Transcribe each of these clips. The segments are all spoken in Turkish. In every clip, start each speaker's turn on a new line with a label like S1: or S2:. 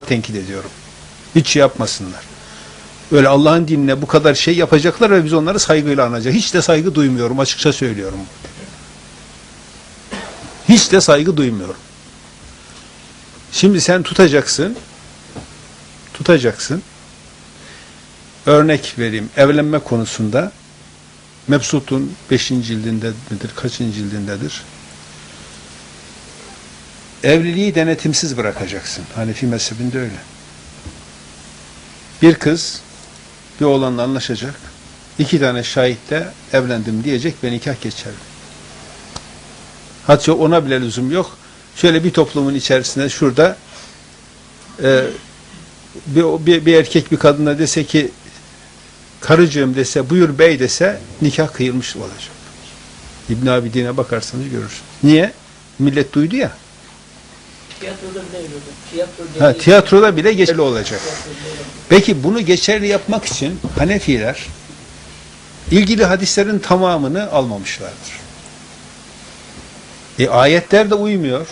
S1: tenkit ediyorum. Hiç yapmasınlar. Öyle Allah'ın dinine bu kadar şey yapacaklar ve biz onları saygıyla anacak. Hiç de saygı duymuyorum açıkça söylüyorum. Hiç de saygı duymuyorum. Şimdi sen tutacaksın. Tutacaksın. Örnek vereyim. Evlenme konusunda Mebsut'un 5. cildinde midir, kaçıncı cildindedir? Evliliği denetimsiz bırakacaksın. Hanefi mezhebinde öyle. Bir kız bir oğlanla anlaşacak. iki tane şahitle evlendim diyecek ve nikah geçer. Hatta ona bile lüzum yok. Şöyle bir toplumun içerisinde şurada e, bir, bir, bir erkek bir kadına dese ki karıcığım dese buyur bey dese nikah kıyılmış olacak. İbn Abidin'e bakarsanız görürsünüz. Niye? Millet duydu ya.
S2: Tiyatroda bile öyle
S1: Ha, tiyatroda bile geçerli olacak. Peki bunu geçerli yapmak için Hanefiler ilgili hadislerin tamamını almamışlardır. E ayetler de uymuyor.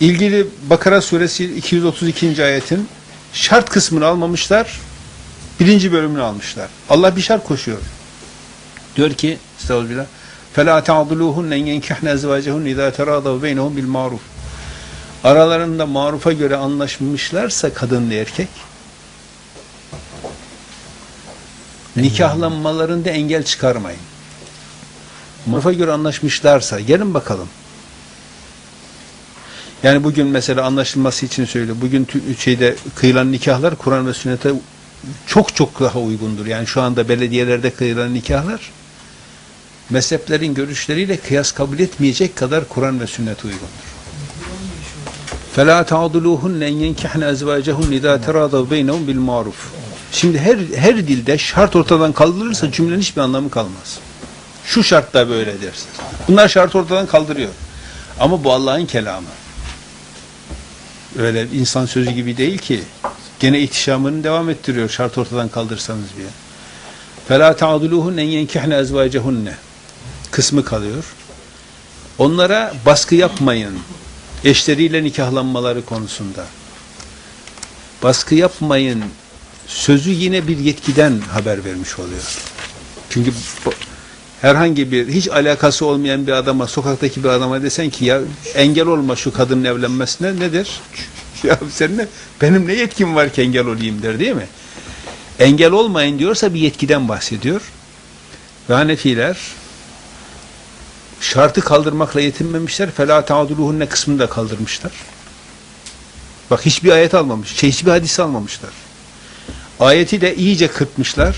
S1: İlgili Bakara suresi 232. ayetin şart kısmını almamışlar, birinci bölümünü almışlar. Allah bir şart koşuyor. Diyor ki, estağfirullah, فَلَا تَعْضُلُوهُنَّ اَنْ يَنْكِحْنَ اَزْوَاجَهُنَّ اِذَا تَرَاضَوْا بَيْنَهُمْ بِالْمَعْرُوفِ Aralarında marufa göre anlaşmışlarsa kadınla erkek, nikahlanmalarında engel çıkarmayın. Marufa göre anlaşmışlarsa, gelin bakalım. Yani bugün mesela anlaşılması için söyle. Bugün tü- şeyde kıyılan nikahlar Kur'an ve sünnete çok çok daha uygundur. Yani şu anda belediyelerde kıyılan nikahlar mezheplerin görüşleriyle kıyas kabul etmeyecek kadar Kur'an ve sünnet uygundur. فَلَا تَعْضُلُوهُنَّ اَنْ يَنْكِحْنَ اَزْوَاجَهُنْ اِذَا تَرَاضَوْا بَيْنَهُمْ بِالْمَعْرُفِ Şimdi her her dilde şart ortadan kaldırılırsa cümlenin hiçbir anlamı kalmaz. Şu şartta böyle dersin. Bunlar şart ortadan kaldırıyor. Ama bu Allah'ın kelamı. Öyle insan sözü gibi değil ki. Gene ihtişamını devam ettiriyor şart ortadan kaldırsanız bile. فَلَا تَعْضُلُوهُنَّ اَنْ يَنْكِحْنَ اَزْوَاجَهُنَّ kısmı kalıyor. Onlara baskı yapmayın. Eşleriyle nikahlanmaları konusunda. Baskı yapmayın. Sözü yine bir yetkiden haber vermiş oluyor. Çünkü herhangi bir hiç alakası olmayan bir adama, sokaktaki bir adama desen ki ya engel olma şu kadının evlenmesine nedir? Ya senin ne, benim ne yetkim var ki engel olayım der değil mi? Engel olmayın diyorsa bir yetkiden bahsediyor. Ve Hanefiler şartı kaldırmakla yetinmemişler. Fela taaduluhunne kısmını da kaldırmışlar. Bak hiçbir ayet almamış. Şey, hiçbir hadis almamışlar. Ayeti de iyice kırpmışlar.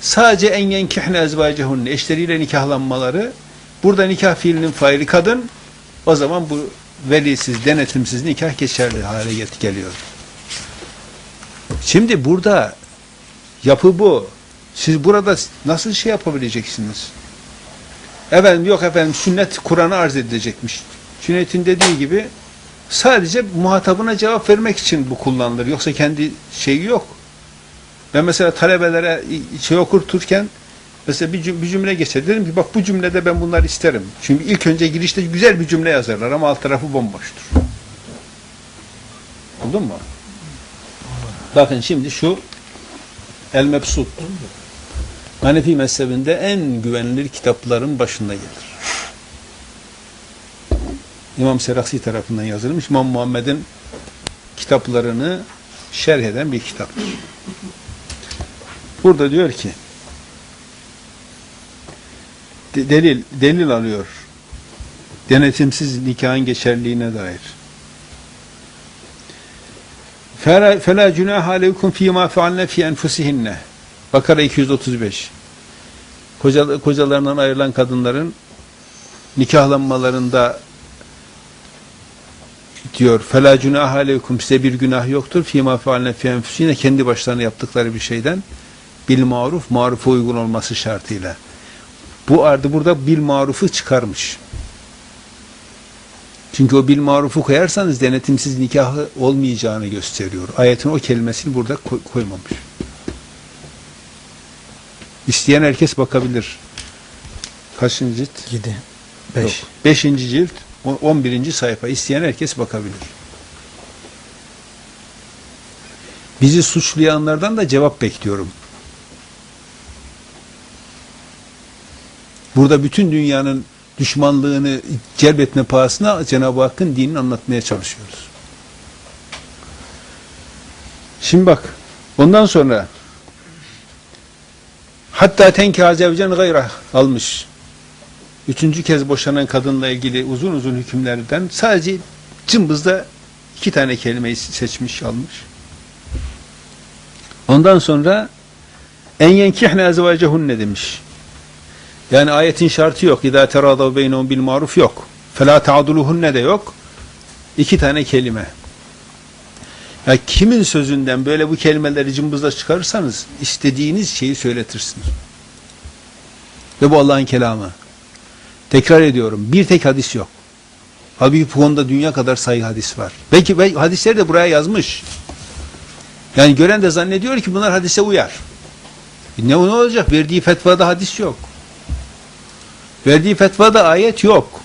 S1: Sadece en yenkihne ezvacehunne eşleriyle nikahlanmaları burada nikah fiilinin faili kadın o zaman bu velisiz, denetimsiz nikah geçerli hale geliyor. Şimdi burada yapı bu. Siz burada nasıl şey yapabileceksiniz? Efendim yok efendim sünnet Kur'an'ı arz edilecekmiş. Sünnetin dediği gibi sadece muhatabına cevap vermek için bu kullanılır. Yoksa kendi şeyi yok. Ben mesela talebelere şey okurturken mesela bir, cüm- bir cümle geçer. Dedim ki bak bu cümlede ben bunları isterim. Çünkü ilk önce girişte güzel bir cümle yazarlar ama alt tarafı bomboştur. Buldun mu? Bakın şimdi şu El Mebsut. Hanefi mezhebinde en güvenilir kitapların başında gelir. İmam Seraksi tarafından yazılmış. İmam Muhammed'in kitaplarını şerh eden bir kitaptır. Burada diyor ki de- delil delil alıyor. Denetimsiz nikahın geçerliğine dair. فَلَا فَلَا جُنَاهَ عَلَيْكُمْ ف۪ي مَا فَعَلْنَ ف۪ي أَنْفُسِهِنَّ Bakara 235 Koca, kocalarından ayrılan kadınların nikahlanmalarında diyor فَلَا جُنَاهَ عَلَيْكُمْ size bir günah yoktur ف۪ي مَا فَعَلْنَ ف۪ي أَنْفُسِهِنَّ kendi başlarına yaptıkları bir şeyden bil maruf, marufa uygun olması şartıyla. Bu ardı burada bil marufu çıkarmış. Çünkü o bil marufu koyarsanız denetimsiz nikahı olmayacağını gösteriyor. Ayetin o kelimesini burada koy- koymamış. İsteyen herkes bakabilir. Kaçıncı cilt?
S3: 7,
S1: Yok.
S3: 5.
S1: Beşinci cilt, on- 11. sayfa. İsteyen herkes bakabilir. Bizi suçlayanlardan da cevap bekliyorum. Burada bütün dünyanın düşmanlığını celbetme pahasına Cenab-ı Hakk'ın dinini anlatmaya çalışıyoruz. Şimdi bak, ondan sonra hatta tenki zevcen gayra almış. Üçüncü kez boşanan kadınla ilgili uzun uzun hükümlerden sadece cımbızda iki tane kelimeyi seçmiş almış. Ondan sonra en yenkihne ezvacehunne demiş. Yani ayetin şartı yok. İzâ terâdav beynehum bil maruf yok. Felâ ta'duluhunne de yok. İki tane kelime. Ya kimin sözünden böyle bu kelimeleri cımbızla çıkarırsanız istediğiniz şeyi söyletirsiniz. Ve bu Allah'ın kelamı. Tekrar ediyorum. Bir tek hadis yok. Halbuki bu konuda dünya kadar sayı hadis var. Belki hadisleri de buraya yazmış. Yani gören de zannediyor ki bunlar hadise uyar. E ne, ne olacak? Verdiği fetvada hadis yok. Verdiği fetvada ayet yok.